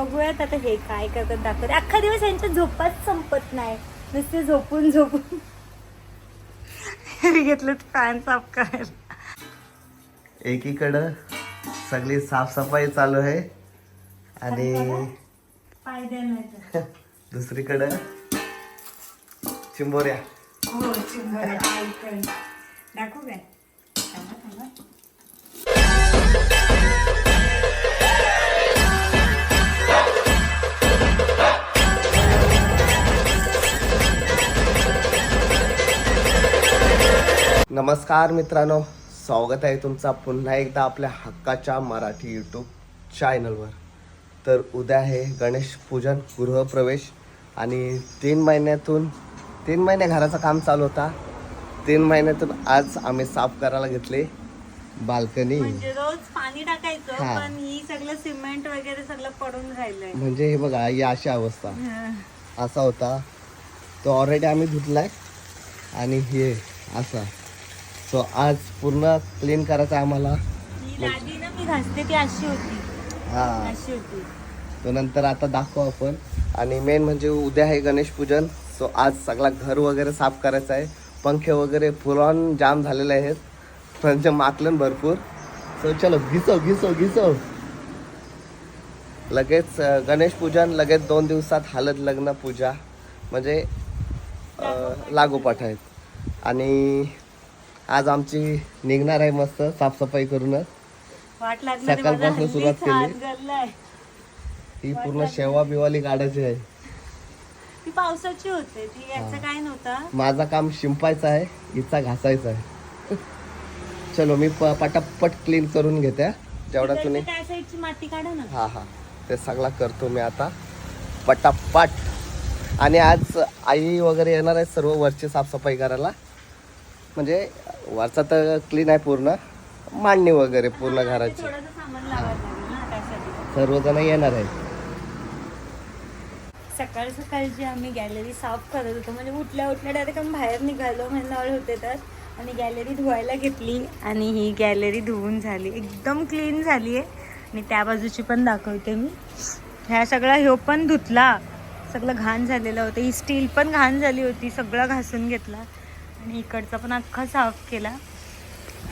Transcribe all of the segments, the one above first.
बघूयात आता हे काय करतात दाखवते. अख्खा दिवस यांच्या झोपाच संपत नाही. नुसते झोपून झोपून. घेतलं फॅन साफ करायला. एकीकडं सगळी साफसफाई चालू आहे. आणि नाही दुसरीकडं चिंबोऱ्या. हो चिंबोऱ्या. दाखवू काय? नमस्कार मित्रांनो स्वागत आहे तुमचा पुन्हा एकदा आपल्या हक्काच्या मराठी यूट्यूब चॅनलवर तर उद्या आहे गणेश पूजन गृहप्रवेश आणि तीन महिन्यातून तीन महिने घराचं काम चालू होता. तीन महिन्यातून आज आम्ही साफ करायला घेतले बाल्कनी. म्हणजे रोज पाणी टाकायचं हा. पण ही सगळं सिमेंट वगैरे सगळं पडून राहिलंय. म्हणजे हे बघा ही अशी अवस्था. असा होता. तो ऑलरेडी आम्ही धुतलाय आणि हे असा. सो आज पूर्ण क्लीन करायचं आहे आम्हाला. ही लादी ना मी घासते ती अशी होती. हा. अशी होती. तो नंतर आता दाखवू आपण. आणि मेन म्हणजे उद्या आहे गणेश पूजन. सो आज सगळा घर वगैरे साफ करायचं आहे. पंखे वगैरे फुलॉन जाम झालेले आहेत. म्हणजे माकलन भरपूर. सो चलो घिसो घिसो घिसो लगेच गणेश पूजन लगेच दोन दिवसात हळद लग्न पूजा. म्हणजे लागोपाठ आहेत. आणि आज आमची निघणार आहे मस्त साफसफाई करूनच. सकाळपासून सुरुवात केली. ही पूर्ण शेवा बिवाली काढायची आहे. ती पावसाची होते ती याचं काय नव्हतं. माझं काम शिंपायचं आहे हिचा घासायचा आहे. चलो मी पटापट क्लीन करून घेते जेवढा तुम्ही त्या साईडची माती काढा ना. हा हा. ते सगळा करतो मी आता. पटापट. आणि आज आई वगैरे येणार आहे सर्व वरची साफसफाई करायला. म्हणजे वरचा तर क्लीन आहे पूर्ण. मांडणी वगैरे पूर्ण घराची. ना त्यासाठी. सर्वजण येणार आहेत. सकाळ सकाळची आम्ही गॅलरी साफ करत होतो म्हणजे उठल्या उठल्या डायरेक्ट आम्ही बाहेर निघालो म्हणजे होते तर. आणि गॅलरी धुवायला घेतली आणि ही गॅलरी धुवून झाली. एकदम क्लीन झाली आहे. आणि त्या बाजूची पण दाखवते मी. ह्या सगळा ह्यो पण धुतला. सगळं घाण झालेलं होतं. ही स्टील पण घाण झाली होती. सगळं घासून घेतला. आणि इकडचा पण अख्खा साफ केला.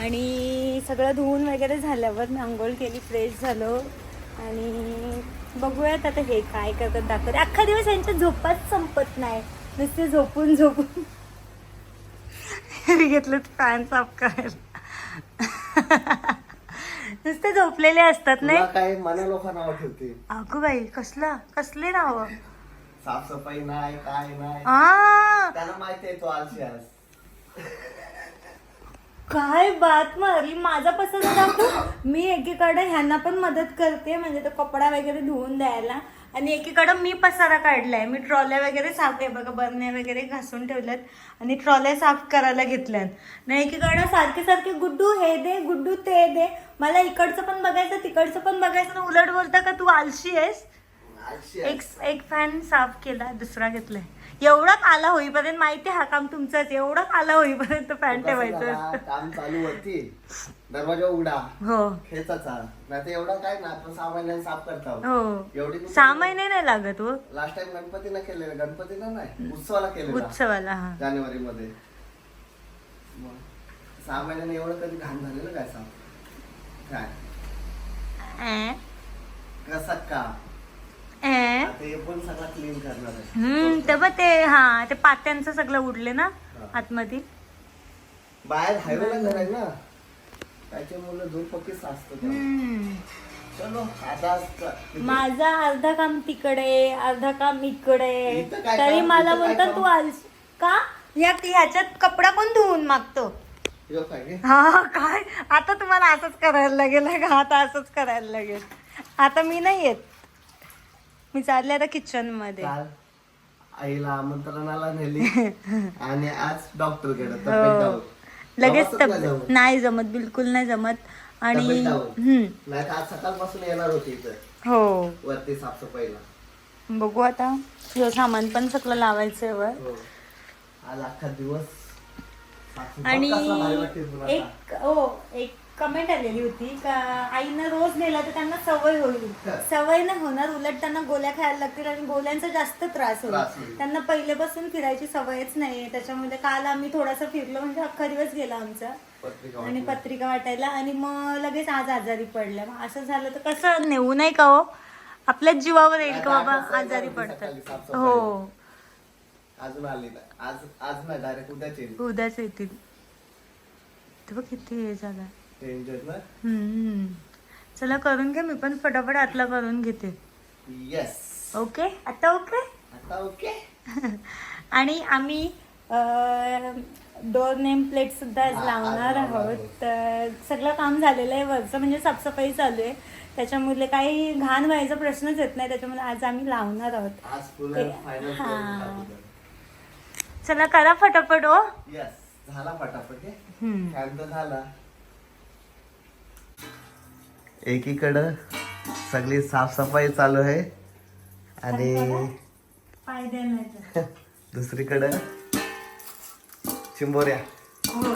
आणि सगळं धुवून वगैरे झाल्यावर मी आंघोळ केली फ्रेश झालो. आणि बघूयात आता हे काय करतात दाखवते. अख्खा दिवस यांच्या झोपाच संपत नाही. नुसते झोपून झोपून. घेतलं फॅन साफ करायला. नुसते झोपलेले असतात नाही. काय लोकांना ठेवते अगो बाई कसला? कसले नाव? साफसफाई नाही काय नाही. त्यांना माहिती आहे तो आहेस. काय बात मारली? माझा पसंत दाखव. मी एकीकडे ह्यांना पण मदत करते म्हणजे तो कपडा वगैरे धुवून द्यायला. आणि एकीकडे मी पसारा काढलाय. मी ट्रॉल्या वगैरे साफ आहे बघा बरण्या वगैरे घासून ठेवल्यात आणि ट्रॉल्या साफ करायला घेतल्यात. नाही एकीकडे सारखे सारखे गुड्डू हे दे गुड्डू ते दे. मला इकडचं पण बघायचं तिकडचं पण बघायचं. उलट बोलता का तू आलशी आहेस? एक एक फॅन साफ केला दुसरा घेतलाय. एवढा काला होईपर्यंत माहिती हा काम तुमचंच एवढा काला होईपर्यंत फॅन ठेवायचं. काम चालू होती दरवाजा उघडा. हो. खेचाचा. नाही एवढा काय ना आपण सहा महिन्यांनी साफ करता हो. एवढी सहा महिने नाही लागत हो. लास्ट टाइम गणपतीला केलेलं गणपतीला नाही उत्सवाला केलेलं. उत्सवाला हा. जानेवारी मध्ये सहा महिन्याने एवढं कधी घाण झालेलं काय साफ? काय? कसा का अं. आता हे पण सगळा क्लीन करणार आहे हम्म ते बघ ते हा ते पात्यांचं सगळं उडले ना आतमध्ये. बाहेर हायवेला घर आहे ना त्याचे मुलं दोन पक्की साचतो माझा अर्धा काम तिकडे अर्धा काम इकडे. तरी? मला बोलतात काम? तू आलस का? या ह्याच्यात कपडा पण धुवून मागतो? हा काय? आता तुम्हाला असंच करायला लागेल का आता असंच करायला लागेल. आता मी नाही येत. मी चालले आता किचनमध्ये काल आईला आमंत्रणाला नेली. आणि आज डॉक्टरकडे हो. लगेच नाही तब जमत. नाही जमत बिलकुल नाही जमत. आणि. हम्म. नाही आज सकाळपासून येणार होती इथं. हो. वरती साफसफाईला. बघू आता. हे सामान पण सगळं लावायचंय वर. हो. आज अख्खा दिवस साफसफाई. आणि कसला भारी वाटते तुला आता? एक हो एक कमेंट आलेली होती का आईनं रोज नेला तर त्यांना सवय होईल. सवय नाही होणार उलट त्यांना गोळ्या खायला लागतील आणि गोळ्यांचा जास्त त्रास होईल. त्यांना पहिल्यापासून फिरायची सवयच नाहीये. त्याच्यामुळे काल आम्ही थोडासा फिरलो म्हणजे अख्खा दिवस गेला आमचा. आणि पत्रिका वाटायला आणि मग लगेच आज आजारी पडल्या. मग असं झालं तर कसं नेऊ नाही का हो? आपल्याच जीवावर येईल का बाबा? आजारी पडतात. हो. अजून आली आज आज नाही. डायरेक्ट उद्याच येईल. उद्याच येतील. किती हे झालं. डेंजर ना? हम्म. चला करून घे मी पण फटाफट आतला करून घेते. Yes okay? आता ओके? आता ओके? आणि आम्ही डोर नेम प्लेट सुद्धा आज हा, आज लावणार लावणार आहोत. आहोत. तर सगळं काम झालेलं आहे वरचं म्हणजे साफसफाई चालू आहे. त्याच्यामुळे काही घाण व्हायचा प्रश्नच येत नाही त्याच्यामुळे आज आम्ही लावणार आहोत. आज पुन्हा ते- फायनल हा. चला करा फटाफट ओ येस झाला हे. हम्म. फॅन तर झाला. एकीकडं सगळी साफसफाई चालू आहे आणि. दुसरीकडं चिंबोऱ्या. हो.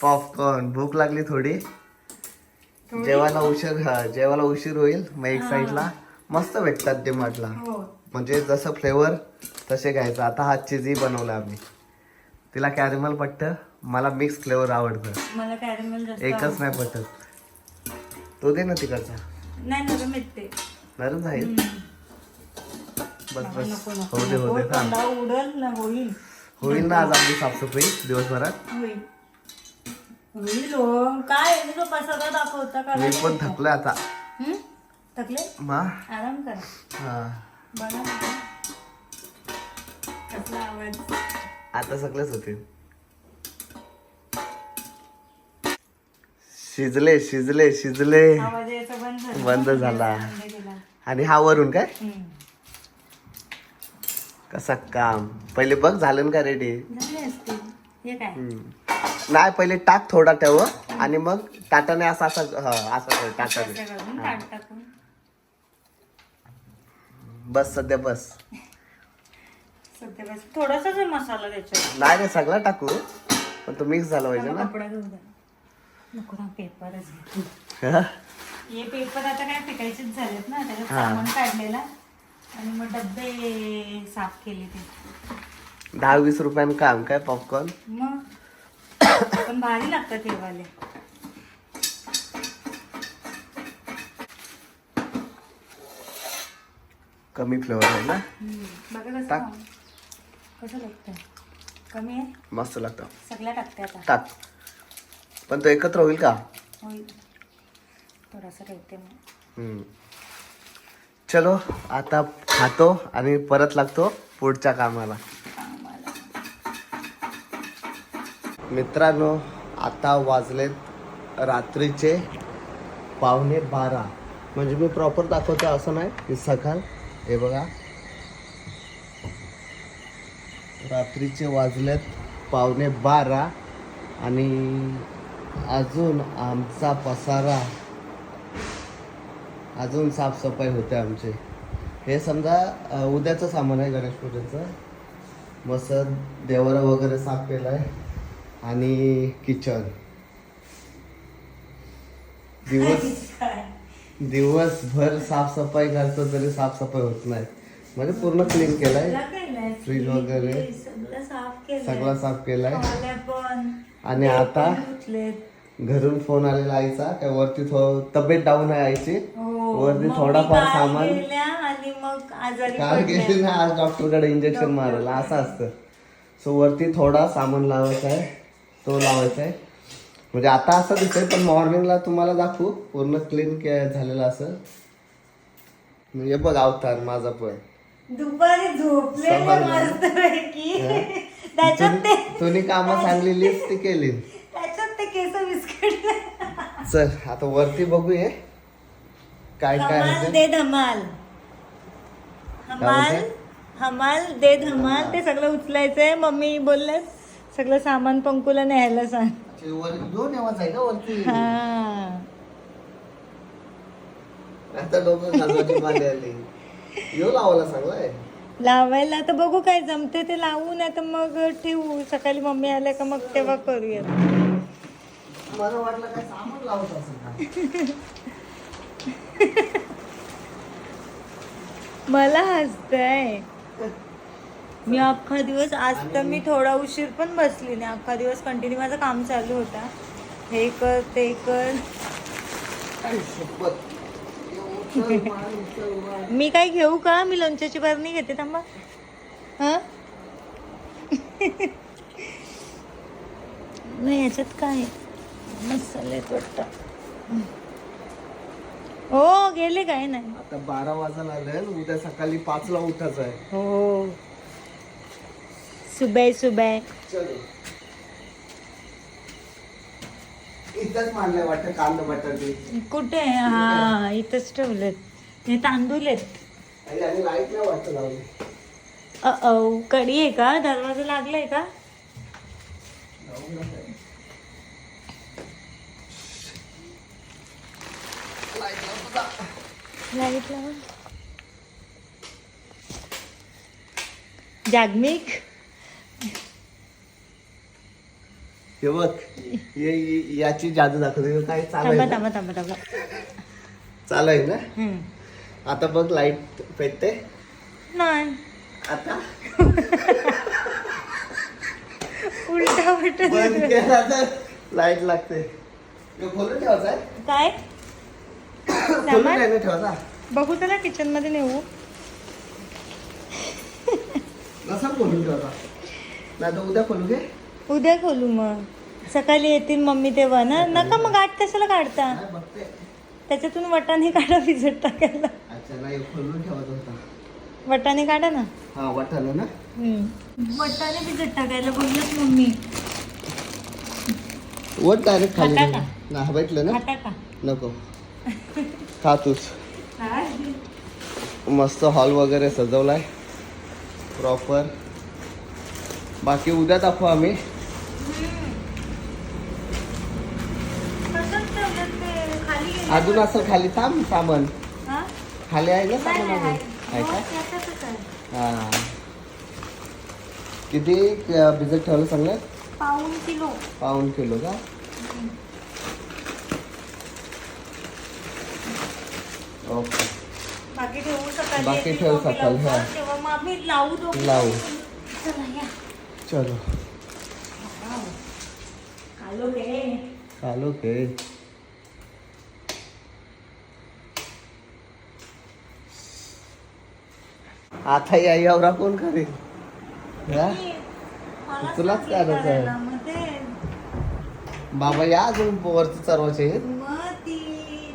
पॉपकॉर्न भूक लागली थोडी. थोडी? जेवायला उशीर हा जेवायला उशीर होईल मग एक साईडला मस्त भेटतात डिमार्टला हो. म्हणजे जसं फ्लेवर तसे घ्यायचं. आता हा चिझी बनवला आम्ही. तिला कॅरेमल पट्ट मला मिक्स फ्लेवर आवडतं. मला कॅरेमल जास्त एकच. नाही पटत. तो दे ना तिकडचा. नाही नरम येते नरम जाईल बस बस. हो दे हो दे उडल ना होईल. होईल ना आज आपली साफसफाई दिवसभरात? होईल. होईल हो. काय तो दाखवता मी पण थकलोय आता? थकले मा? आराम करा. हा. बघा. कसला आवाज? आता सगळेच होते. शिजले शिजले शिजले. आवाज यायचा बंद झाला. बंद झाला. बंद केला. आणि हा वरून काय? हम्म. कसा काम? पहिले बघ झालं ना का रेडी झाले असतील हे काय? नाही पहिले टाक थोडा ठेव आणि मग टाटाने असं असं हा, असं कर, असं टाटाने करून ताट टाकून बस सध्या बस. सध्या बस. थोडासाच आहे मसाला त्याच्यावर नाही रे सगळा टाकू. पण तो मिक्स झाला पाहिजे ना. कपडा द्या. नको ना पेपरच. हा? हे पेपर आता काय फेकायचेच झालेत ना त्याच्यात हा. सामान काढलेला. आणि मग डब्बे साफ केले ते. दहा वीस रुपयानं काम काय पॉपकॉर्न मग? पण भारी लागतात हे वाले. कमी फ्लेवर आहे ना. बघा कसं टाक. कसं लागतं कमी आहे? मस्त लागतं. सगळ्या टाकते आता. टाक. पण तो एकत्र होईल का? होईल. थोडासा ठेवते मग हम्म. चलो आता खातो आणि परत लागतो पुढच्या कामाला. आम्हाला मित्रांनो आता वाजलेत रात्रीचे पावणे बारा. म्हणजे मी प्रॉपर दाखवतो असं नाही की सकाळ हे बघा. रात्रीचे वाजलेत पावणे बारा आणि अजून आमचा पसारा अजून साफसफाई होते आमचे. हे समजा उद्याचं सामान आहे गणेश पूजेचं मस्त देवरा वगैरे साफ केलं आहे आणि किचन. दिवस दिवसभर साफसफाई करतो तरी साफसफाई होत नाही. म्हणजे पूर्ण क्लीन केलंय. फ्रीज वगैरे. सगळं साफ केलंय. आणि आता. घरून फोन आलेला आईचा काय वरती तब्येत डाऊन आहे आईची. हो, वरती थोडाफार सामान. काल. गेली ना आज डॉक्टरकडे इंजेक्शन मारायला. असं असतं. सो वरती थोडा सामान लावायचा आहे. तो लावायचा आहे. म्हणजे आता असं दिसतंय पण मॉर्निंगला तुम्हाला दाखवू. पूर्ण क्लीन झालेलं असं. म्हणजे बघ अवतार माझा पण. दुपारी ते तुम्ही कामं सांगलेलीच ती केली. त्याच्यात ते केस बिस्किट चल आता वरती बघूया. काय काय. दे धमाल. हमाल? हमाल दे धमाल. ते सगळं उचलायचंय. मम्मी बोलले सगळं सामान पंकुला न्यायला सांग. आहे का वरती हा. आता डोकं आली. लावायला सांगलाय लावायला तर बघू काय जमते ते लावू नाही तर मग ठेवू. सकाळी मम्मी आल्या का मग तेव्हा करूया मला वाटलं काय सामान लावत असेल? मला हसतंय. मी अख्खा दिवस आज तर मी थोडा उशीर पण बसली नाही. अख्खा दिवस कंटिन्यू माझं काम चालू होता. हे कर ते कर. मी काय घेऊ का? मी लोणच्याची बरणी घेते थांबा. हा? नाही याच्यात काय? मसाल्यात वाटतं. हो गेले काय? नाही. आता बारा वाजायला आले उद्या सकाळी पाच ला उठायचं आहे. हो. सुबह सुबह। चलो। इथंच मानलंय वाटतं कांदा बटाटे कुठे? हा इथंच ठेवलेत. हे तांदूळ आहेत आणि आणि लाइट नाही वाटतं लावली अ कडी आहे का? दरवाजा लागलाय का? लाइट लावा जागमिक? हे बघ ये- ये- याची जादू दाखवते. काय चालू थांबा? थांबा थांबा थांबा. चालू आहे ना? हम्म. आता बघ लाइट पेटते. नाही. आता? उलटा उलटा बंद केला तर लाइट लागते. हे खोलून ठेवायचा आहे? काय? खोलून सामान? नाही ना ठेवायचा? बघू त्याला किचनमध्ये नेऊ. नसा खोलून ठेवायचा? नाही तर उद्या खोलू घे. उद्या खोलू मग. सकाळी येतील मम्मी तेव्हा ना? नका मग आठ कशाला काढता? काय त्याच्यातून वटाणे काढा भिजत टाकायला. वटाणे काढा ना. हा वाटाणा ना? वटाणे भिजत टाकायला बोललच मम्मी. वट डायरेक्ट खाली? ना भेटलं ना? खाता का? नको. खा तूच. मस्त हॉल वगैरे सजवलाय. प्रॉपर बाकी उद्या दाखवू आम्ही कसं ठेवलं ते खाली गेलं? अजून असं खाली थांब सामान? खाली आहे ना सामान अजून आहे. हो, का. हा. किती भिजत ठेवलं सांगलं पाऊण किलो. पाऊन किलो का? ओके. बाकी ठेवू सकाळी बाकी ठेव सकाळी, हा. तेव्हा मग आम्ही लावू. लावू. चला या. चलो. आलो रे चालू के. आता या एवढा कोण करेल? हा? तुलाच करायचं आहे. बाबा या अजून वरती चरवायचे मग ती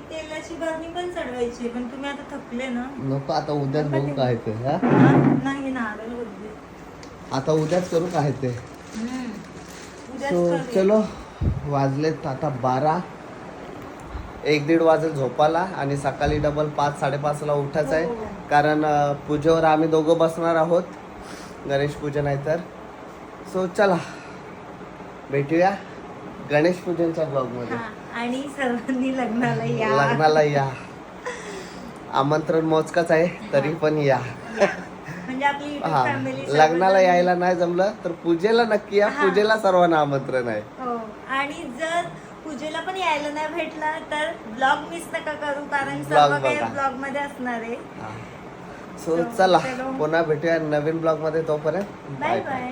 तेलाची बरणी पण चढवायची पण तुम्ही आता थकले ना. नको आता उद्याच बघू काय ते हा? हा? नाही नारळ होते आता उद्याच करू काय ते? सो. चलो वाजलेत आता बारा. एक दीड वाजेल झोपाला आणि सकाळी डबल पाच साडेपाचला उठायचं आहे हो. कारण पूजेवर आम्ही दोघं बसणार आहोत. गणेश पूजन आहे तर. सो चला. भेटूया गणेश पूजनच्या ब्लॉगमध्ये आणि सर्वांनी लग्नाला या. लग्नाला या. आमंत्रण मोजकच आहे तरी पण या. म्हणजे आपली हा. लग्नाला यायला नाही जमलं तर पूजेला नक्की या. पूजेला सर्वांना आमंत्रण आहे. हो. आणि जर पूजेला पण यायला नाही भेटला तर ब्लॉग मिस नका करू कारण सर्व काही. ब्लॉगमध्ये असणार आहे. सो चला. पुन्हा भेटूया नवीन ब्लॉगमध्ये तोपर्यंत बाय बाय